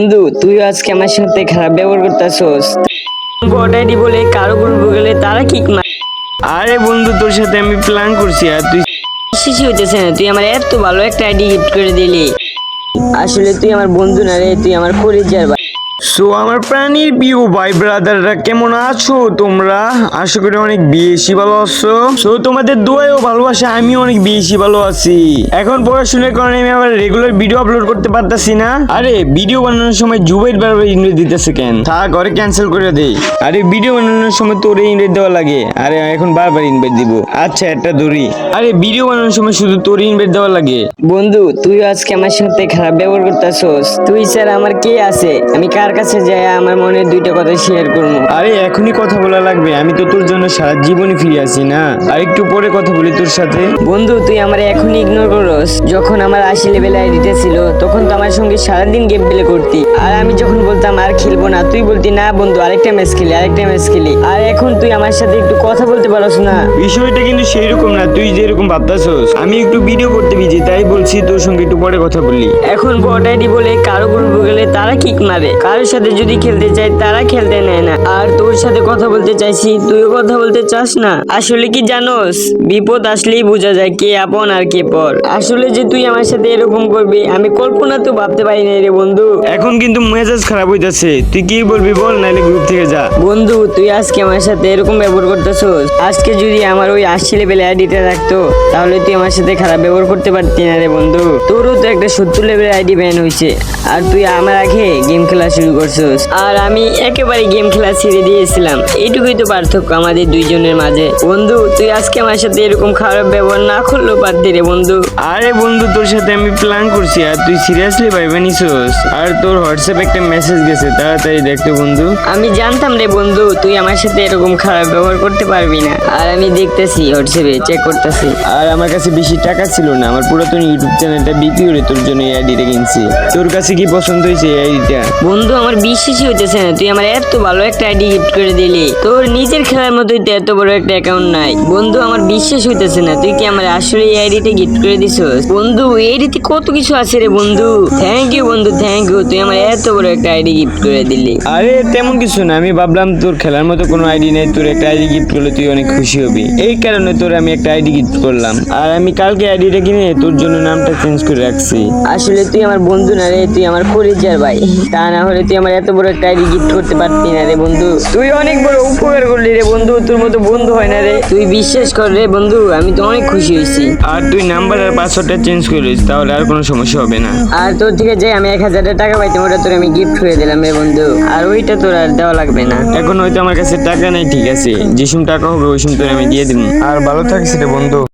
বন্ধু তুই আজকে আমার সাথে খারাপ ব্যবহার করতেছস। বড়াইডি বলে কারও গ্রুপে গেলে তারা কি মার আরে বন্ধু তোর সাথে আমি প্ল্যান করছি আর তুই শিশি হইতেছে না তুই আমার এত ভালো একটা আইডি গিফট করে দিলি। আসলে তুই আমার বন্ধু না রে তুই আমার পরিচয় ভাই। সো আমার প্রাণীর প্রিয় ভাই ব্রাদাররা, কেমন আছো তোমরা? আশা করি অনেক বেশি ভালো আছো। সো তোমাদের দোয়াও ভালোবাসা আমি অনেক বেশি ভালো আছি। এখন পড়াশোনার কারণে আমি আবার রেগুলার ভিডিও আপলোড করতে পারতাছি না। আরে ভিডিও বানানোর সময় জুবাইর বারবার ইংরেজ দিতেছে কেন? থাক ঘরে ক্যান্সেল করে দেই। আরে ভিডিও বানানোর সময় তোরে ইংরেজ দেওয়া লাগে। আরে এখন বারবার ইনভাইট দিব। আচ্ছা একটা দড়ি আরে ভিডিও বানানোর সময় শুধু তোরে ইনভাইট দেওয়া লাগে। বন্ধু তুই আজকে আমার সাথে খারাপ ব্যবহার করতেছস। তুই স্যার আমার কে আছে? আমি কার কাছে যাই আমার মনে দুইটা কথা শেয়ার করব। আরে এখনই কথা বলা লাগবে। আমি তো তোর জন্য সারা জীবনই ফিরে আছি না? আর একটু পরে কথা বলি তোর সাথে। বন্ধু তুই আমার এখনই ইগনোর করস। যখন আমার আশি লেভেল আইডিটা ছিল তখন তো আমার সঙ্গে সারাদিন গেম প্লে করতি। আর আমি যখন বলতাম আর খেলব না তুই বলতি না বন্ধু আরেকটা ম্যাচ খেলি আরেকটা ম্যাচ খেলি। আর এখন তুই আমার সাথে একটু কথা বলতে পারস না। বিষয়টা কিন্তু সেই রকম না তুই যেরকম ভাবতাছস। আমি একটু ভিডিও করতে বিজি তাই বলছি তোর সঙ্গে পরে কথা বলি এখন আইডি বলে কারও গ্রুপে গেলে তারা কিক মারে। কারোর সাথে যদি খেলতে চাই তারা খেলতে নেয় না। আর তোর সাথে কথা বলতে চাইছি তুইও কথা বলতে চাস না। আসলে কি জানোস? বিপদ আসলেই বোঝা যায় কে আপন আর কে পর। আসলে যে তুই আমার সাথে এরকম করবি আমি কল্পনা তো ভাবতে পারি না রে বন্ধু। এখন কিন্তু মেজাজ খারাপ হইতাছে। তুই কি বলবি বল নাইলে গ্রুপ থেকে যা। বন্ধু তুই আজকে আমার সাথে এরকম ব্যবহার করতেছস। আজকে যদি আমার ওই আশি লেভেল আইডিটা রাখতো তাহলে তুই আমার সাথে খারাপ ব্যবহার করতে পারতি না রে বন্ধু। তোরও তো একটা সত্তর লেভেল আইডি ব্যান হয়েছে। আর তুই আমার আগে গেম খেলা শুরু করছস। আর আমি একেবারে গেম খেলা ছেড়ে দিয়েছিলাম। এইটুকুই তো পার্থক্য আমাদের দুইজনের মাঝে। বন্ধু তুই আজকে আমার সাথে এরকম খারাপ ব্যবহার না করলেও পারতি রে বন্ধু। আরে বন্ধু তোর সাথে আমি প্ল্যান করছি আর তুই সিরিয়াসলি ভাইবে নিছস। আর তোর হোয়াটসঅ্যাপ একটা মেসেজ গেছে তাড়াতাড়ি দেখতো বন্ধু। আমি জানতাম রে বন্ধু তুই আমার সাথে এরকম খারাপ ব্যবহার করতে পারবি না। আর আমি দেখতেছি হোয়াটসঅ্যাপে চেক করতেছি। আর আমার কাছে বেশি টাকা ছিল না আমার পুরাতন ইউটিউব চ্যানেলটা বিক্রি করে তোর জন্য এই আইডিটা কিনছি। তোর কাছে কি পছন্দ হয়েছে এই আইডিটা? বন্ধু আমার বিশ্বাসই হইতেছে না তুই আমার এত ভালো একটা আইডি গিফট করে দিলি। তোর নিজের খেলার মতোই তো এত বড় একটা অ্যাকাউন্ট নাই। বন্ধু আমার বিশ্বাস হইতেছে না তুই কি আমার আসলে এই আইডিটা গিফট করে দিছস? বন্ধু এই আইডিতে কত কিছু আছে রে বন্ধু। থ্যাংক ইউ বন্ধু থ্যাংক ইউ তুই আমার এত বড় একটা আইডি গিফট করে দিলি। আরে তেমন কিছু না আমি ভাবলাম তোর খেলার মতো কোনো আইডি নেই তোর একটা আইডি গিফট করলে তুই অনেক খুশি হবি। এই কারণে তোর আমি একটা আইডি গিফট করলাম। আর আমি কালকে আইডিটা কিনে তোর জন্য নামটা চেঞ্জ করে রাখছি। আসলে তুই আমার বন্ধু না রে তুই আমার কলিজার ভাই। তা না হলে তুই আমার এত বড় একটা আইডি গিফট করতে পারতি না রে বন্ধু। তুই অনেক বড় উপকার করলি রে বন্ধু তোর মতো বন্ধু হয় না রে। তুই বিশ্বাস কর রে বন্ধু আমি তো অনেক খুশি হয়েছি। আর তুই নাম্বার আর পাসওয়ার্ডটা চেঞ্জ করিস তাহলে আর কোনো সমস্যা হবে না। আর তোর থেকে যে আমি এক হাজার টাকা পাইতাম ওটা তোর আমি গিফট করে দিলাম রে বন্ধু। আর ওইটা তোর আর দেওয়া লাগবে না। এখন হয়তো আমার কাছে টাকা নেই ঠিক আছে। যে সময় টাকা হবে ওই সময় তোর আমি দিয়ে দিব আর ভালো থাকিস রে বন্ধু।